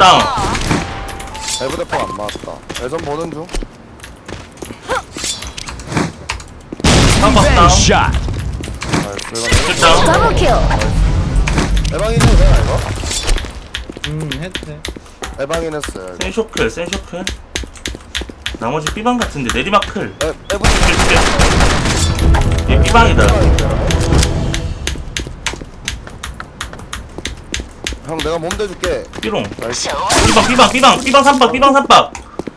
다운 에브데퍼 안 맞았다. 예전 보는 중. 한박 다운 샷. 킬 다운 더블 킬. 에방이는 되나 이거? 음돼 에방인 했어요. 이거. 센쇼클 센쇼클 나머지 B방 같은데 내리막 클 에 에브데퍼. 얘 B방이다 형 내가 몸 대줄게. B롱 나이스. B방 B방 B방 B방 3박 B방 3박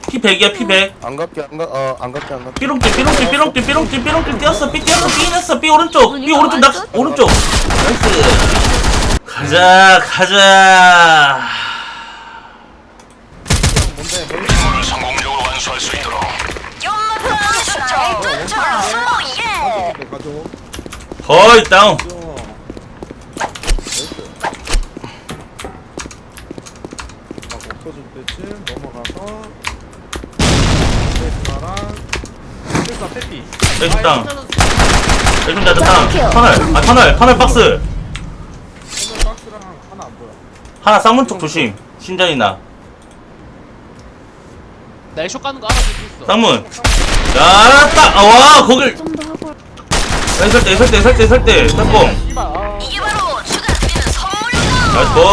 P100이야 P100 안 갈게 안가어안 갈게 안 갈게. 삐롱길 삐롱길 삐롱길 삐롱길 삐롱길 뛰었어 삐 뛰었어 삐 했어 삐 오른쪽 삐 오른쪽 낙 오른쪽 나이스 가자 가자 성공적으로 완수할 수 있도록. 네, 가져 거의 다운 막 없어질 때쯤 넘어가서 세스나랑 세스나 페피 나이스 다운 예좀 나도 다운 터널. 아 터널. 터널 박스. 오늘 박스랑 하나 안 보여. 하나 쌍문 쪽 조심. 신전이나. 나 애쇼 까는 거 알아볼 수 있어. 쌍문. 야딱 와 거길. 좀 더 하고. 설때 설때 설때 설때 쌍봉 씨발, 아. 나이스. 볼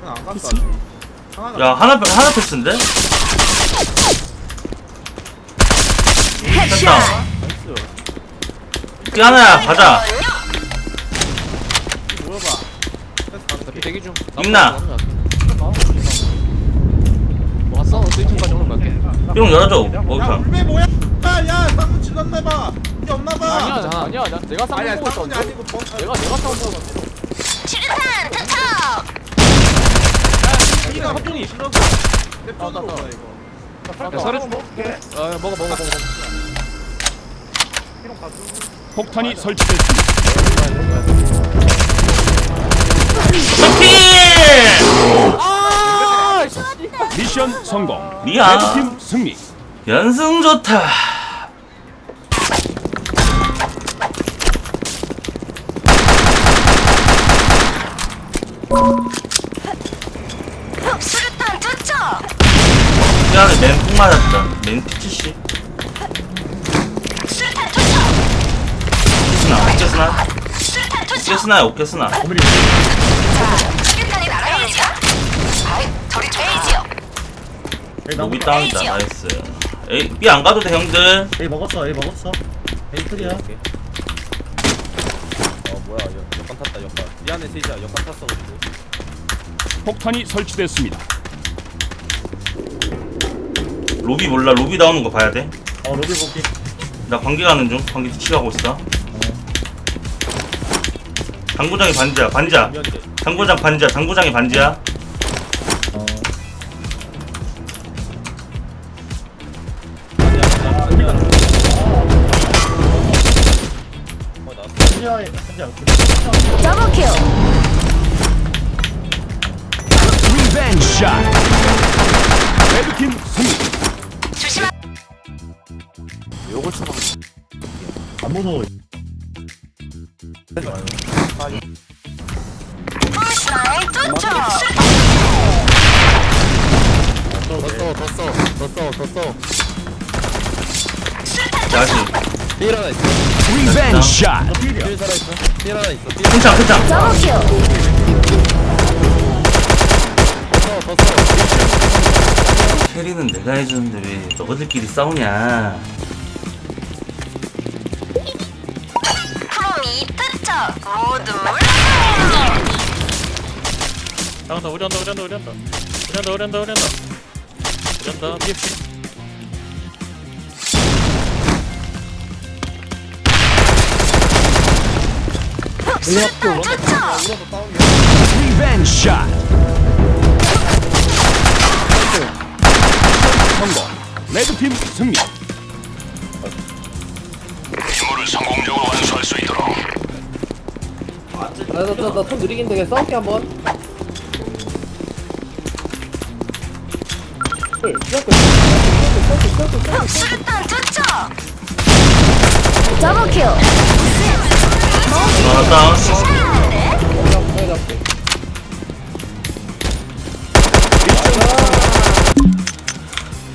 그냥 안 간다 아직. 하나가 야 하나 하나 패스인데? 됐다 나이스 이 하나야 가자 대기 중. 임나. 뭐 갔어? 스위팅까지 오는 거 갈게. 삐롱 열어줘 야 거기서 울메 뭐야 야 야 쌍문 질렀나봐 이게 없나봐 아니야, 나, 아니야, 나, 내가 쌍문 아니야 보고 쌍문이 있었는데. 아니고 뻥 내가 내가 쌍문 보고. B 내 아, 쪽으로 나, 나. 온다 이거 야, 서류 좀 아, 먹어, 먹어, 먹어, 먹어. 피롱 가져 폭탄이 설치됐습니다. 아, 미션 성공. 미안. 레드팀 승리. 연승 좋다 미안해 맨풍 맞았다. 맨. 오케스나 오케스나. 수류탄 투척. 오케스나야 오케스나. 수류탄이 날아갑니다. 아이, 저리 다운이다 나이스. 에이 B 안 가도 돼 형들. 에이 먹었어 에이 먹었어. 에이 클리어. 어 뭐야 여- 역관 탔다 역관 미안해 세이지야 역관 탔어 그리고. 폭탄이 설치됐습니다. 로비 몰라? 로비 나오는 거 봐야 돼나 어 로비 복귀 관계 가는 중. 관계 뒤치가고 있어. 당구장이 반지야 반지야 미안해. 당구장 반지야 당구장이 반지야 어어 킬. 리벤지 샷. 레드팀 승리. 무서워 플래시라인 투척. 더써 더 써 더 써 더 써. 야시 삐 하나 있어. 리벤지 샷. 삐 살아 있어. 삐 하나 있어. 삐 큰창 큰창 더블 킬. 더 써. 더 써. 캐리는 내가 해주는데 왜 너희들끼리 싸우냐 투척. 모두. 나간다, 우리 한다, 우리 한다, 우리 한다. 우리 한다, 우리 한다, 우리 한다. 우리 한다, BFC. 수류탄 투척. 리벤지 샷. 성공. 레드팀 승리. 나나나손 느리긴 되게. 싸울게 한번. 삐 수류탄 투척 하나 다운.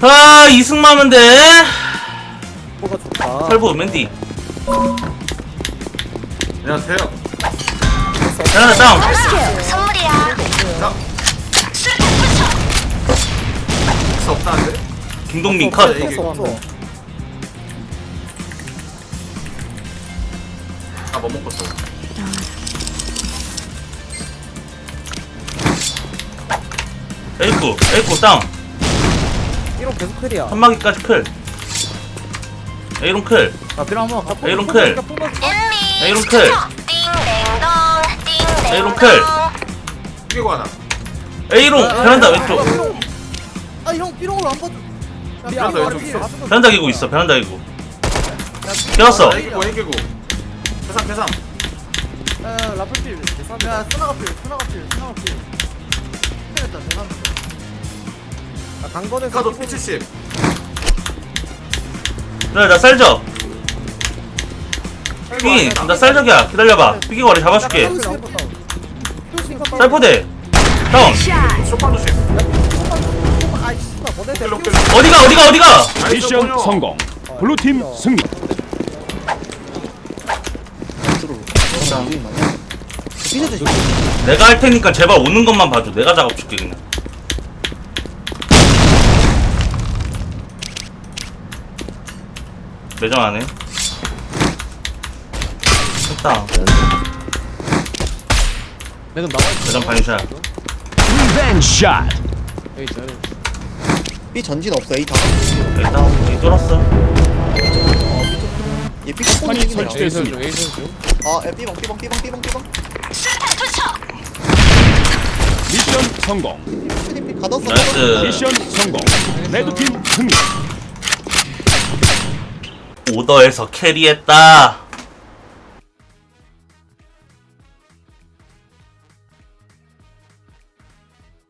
아 이승마면 돼. 뭐가 좋다. 설부 맨디 안녕하세요. 하나 다운. 선물이야. 수류탄 투척 수 없다는데? 김동민 컷. 아뭐 먹고 또. A구 A구 다운. 이런 계속 클이야. 한마기까지 클. A롱 클. 아 한번 갖고 A롱 클. 엔미 A롱 클 띵댕동 A롱 클 끼고 하나. A롱 베란다 왼쪽. 아형. 삐롱을 안 봐줘 베란다 왼쪽. 있어. 베란다 기고 있어 베란다 기고 깨웠어. 애기고 애기고. 계산 계산. 야 라플필. 야 스나가 필 스나가 필 스나가 필. 필했다 대단 아 강건에서 카도 P70. 그래 나 쌀적. 삐나 쌀적이야. 기다려봐. 삐기 거리 잡아줄게 쌀포대. 다운. 쇼판 조심. 어디가 어디가 어디가? 미션 성공. 블루팀 승리. 내가 할 테니까 제발 오는 것만 봐줘. 내가 작업 줄게 그냥. 매점 안에 됐다 매점 나와 있어 매점 반샷 리벤지 샷. 여기 있어 여기 B 전진 없어 A 다. 됐다 여기 뚫었어 얘 B 딱 판이 꽂는 중이네요. 설치돼 있습니다. 여기 있어 아, 야, B방 B방 B방 B방 B방. 미션 성공. 슈팅 B 가뒀어. 나이스 미션 성공. 레드팀 승리. 오더에서 캐리했다